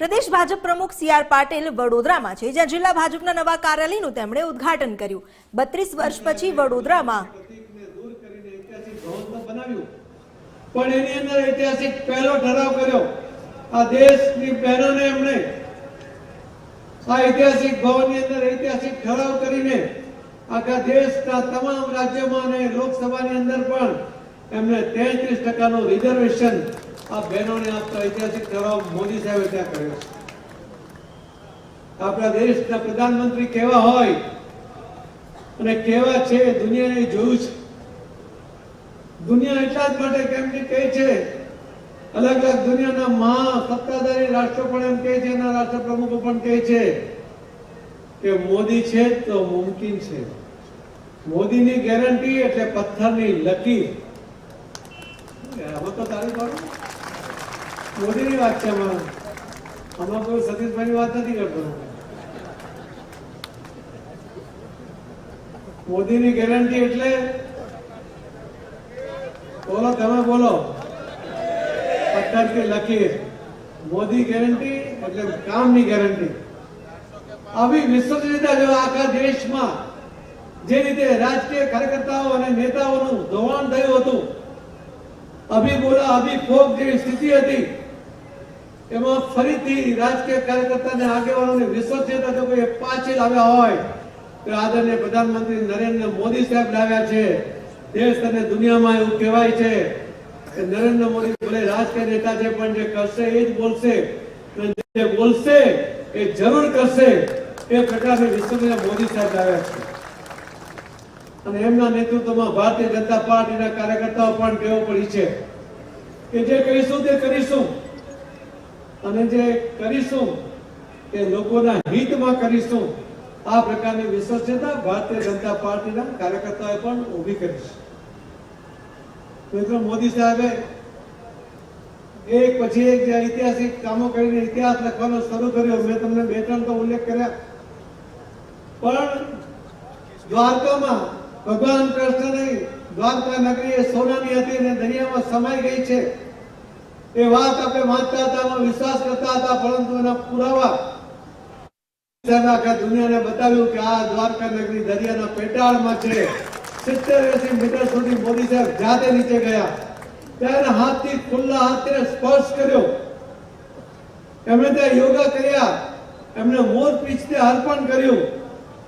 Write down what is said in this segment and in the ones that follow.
પ્રદેશ ભાજપ પ્રમુખ C R Patil વડોદરામાં છે, જ્યાં જિલ્લા ભાજપના નવા કાર્યાલયનું તેમણે ઉદ્ઘાટન કર્યું. બત્રીસ વર્ષ પછી વડોદરામાં પણ એની અંદર ઐતિહાસિક પહેલો ઠરાવ કર્યો. આ દેશની બહેનોને એમણે આ ઐતિહાસિક ભવનની અંદર ઐતિહાસિક ઠરાવ કરીને આખા દેશના તમામ રાજ્યોમાં અને લોકસભાની અંદર પણ એમને તેત્રીસ ટકાનું રિઝર્વેશન આ બહેનોને આપતો ઐતિહાસિક ઠરાવ મોદી સાહેબે ત્યાં કર્યો છે. આપણા દેશના પ્રધાનમંત્રી કેવા હોય અને કેવા છે દુનિયાએ જોયું છે. દુનિયા એટલા જ માટે કેમ કે કહે છે, અલગ અલગ દુનિયાના મહા સત્તાધારી રાષ્ટ્રો પણ એમ કહે છે, એના રાષ્ટ્ર પ્રમુખો પણ કહે છે કે મોદી છે તો મુમકિન છે. મોદીની ગેરંટી એટલે પથ્થરની લકીર. આમાં તો તારી પાડું મોદીની વાત છે અમારો. આમાં કોઈ સતીશભાઈની વાત નથી કરતો. મોદીની ગેરંટી એટલે બોલો, તમે બોલો. પથ્થર કે લકીર મોદી ગેરંટી એટલે કામની ગેરંટી. આવી વિશ્વસનીયતા જો આખા દેશમાં જે રીતે રાજકીય કાર્યકર્તાઓ અને નેતાઓનું ધોવાણ થયું હતું અભી બોલા અભી ફોક જેવી સ્થિતિ હતી એમાં ફરીથી રાજકીય કાર્યકર્તા અને આગેવાનોની વિશ્વસનીયતા જો કોઈ પાછી લાવ્યા હોય, તો આદરણીય પ્રધાનમંત્રી નરેન્દ્ર મોદી સાહેબ લાવ્યા છે. દેશ અને દુનિયામાં એવું કહેવાય છે કે નરેન્દ્ર મોદી ભલે રાજકીય નેતા છે, પણ જે કરશે એ જ બોલશે. જે બોલશે એ જરૂર કરશે એ પ્રકારે વિશ્વસનીયતા મોદી સાહેબ લાવ્યા છે. અને એમના નેતૃત્વમાં ભારતીય જનતા પાર્ટીના કાર્યકર્તાઓ પણ ટેવ પડી છે. કે જે કહીશું તે કરીશું. અને જે કરીશું કે લોકોના હિતમાં કરીશું, આ પ્રકારની વિશ્વસનીયતા ભારતીય જનતા પાર્ટીના કાર્યકર્તાઓએ પણ ઊભી કરી છે. મિત્રો મોદી સાહેબે એક પછી એક જે ઐતિહાસિક કામો કરીને ઇતિહાસ લખવાનો શરૂ કર્યો, મેં તમને બે ત્રણ તો ઉલ્લેખ કર્યા. પણ દ્વારકામાં ભગવાન કૃષ્ણની દ્વારકા નગરી એ સોનાની હતી અને દરિયામાં સમાઈ ગઈ છે. એ વાત આપણે વાંચતા હતા વિશ્વાસ કરતા હતા, પરંતુ એના પુરાવા આખા દુનિયાને બતાવ્યું કે આ દ્વારકા નગરી દરિયાના પેટાળમાં છે. સિત્તેર એસી મીટર સુધી મોદી સાહેબ જાતે નીચે ગયા. ત્યારે હાથથી ખુલ્લા હાથે સ્પર્શ કર્યો. એમણે ત્યાં યોગા કર્યા. એમણે મોર પીછથી અર્પણ કર્યું.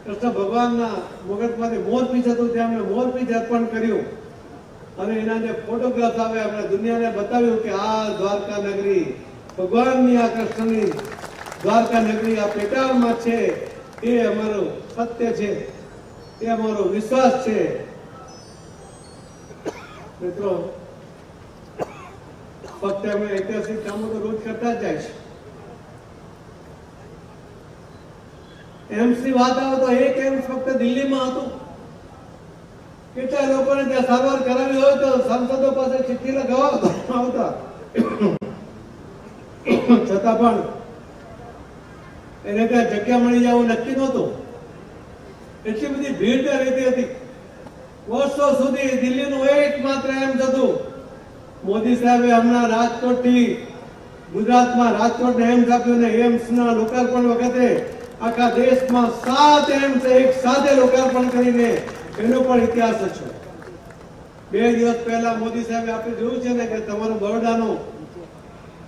કૃષ્ણ ભગવાનના મગજમાંથી મોર પીછ હતું ત્યાં એમણે મોર પીછ અર્પણ કર્યું. અને એના જે ફોટોગ્રાફ આવે આપણે દુનિયાને બતાવ્યું કે આ દ્વારકા નગરી ભગવાનની આકર્ષણની દ્વારકા નગરી આ પેટામાં છે. એ અમારું સત્ય છે. એ અમારો વિશ્વાસ છે. મિત્રો, ફક્ત અમે ઐતિહાસિક કામો તો રોજ કરતા જાય છે. એમ્સની વાત આવે તો એક એમ્સ ફક્ત દિલ્હીમાં હતું. કેટલા લોકોને ત્યાં સારવાર કરાવી હોય તો સાંસદો પાસે ચિઠ્ઠી લગાવવા આવતા. છતાં પણ એને ત્યાં જગ્યા મળી જવું નક્કી નહોતું. એટલી બધી ભીડ ત્યાં રહેતી હતી. વર્ષો સુધી દિલ્હીનું એકમાત્ર એમ થતું મોદી સાહેબે હમણાં રાજકોટથી ગુજરાતમાં રાજકોટને એમ્સ આપ્યું ને એમ્સના લોકાર્પણ વખતે આખા દેશમાં સાત એમ્સ એક સાથે લોકાર્પણ કરીને એનો પણ ઇતિહાસ છે. બે દિવસ પહેલા મોદી સાહેબે આપણે જોયું છે ને કે તમારું બરોડાનું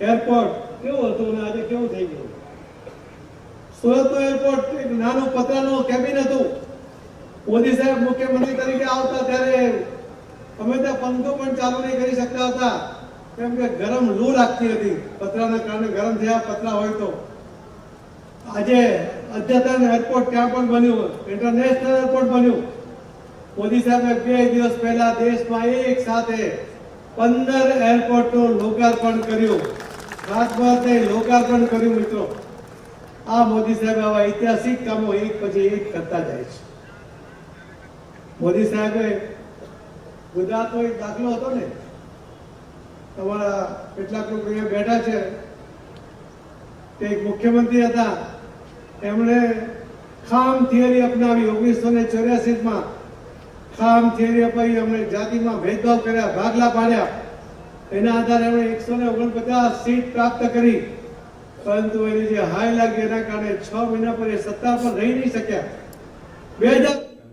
એરપોર્ટ કેવું હતું અને આજે કેવું થઈ ગયું? સુરતનું એરપોર્ટ એક નાનું પતરાનું કેબિન હતું. મોદી સાહેબ મુખ્યમંત્રી તરીકે આવતા ત્યારે અમે ત્યાં પંખો પણ ચાલુ નહીં કરી શકતા હતા. કેમ કે ગરમ લૂ લાગતી હતી. પતરાના કારણે ગરમ થયા, પતરા હોય તો. આજે અદ્યતન એરપોર્ટ ત્યાં પણ બન્યું. ઇન્ટરનેશનલ એરપોર્ટ બન્યું. મોદી સાહેબે બે દિવસ પહેલા દેશમાં એક સાથે પંદર એરપોર્ટનું લોકાર્પણ કર્યું. રાજભાતે લોકાર્પણ કર્યું મિત્રો. આ મોદી સાહેબ આવા ઐતિહાસિક કામો એક પછી એક કરતા જાય છે. મોદી સાહેબે ગુજરાતનો એક દાખલો હતો ને. તમારા કેટલાક લોકો અહીંયા બેઠા છે. તે એક મુખ્યમંત્રી હતા. એમણે ખામ થિયરી અપનાવી ઓગણીસો ને ચોર્યાસી માં ખામ થિયરી અપાવી અમને જાતિમાં ભેદભાવ કર્યા, ભાગલા પાડ્યા. એના આધારે એમણે એકસો ને ઓગણપચાસ સીટ પ્રાપ્ત કરી. પરંતુ એની જે હાય લાગી એના કારણે છ મહિના પર એ સત્તા પર રહી નહીં શક્યા. બે હજાર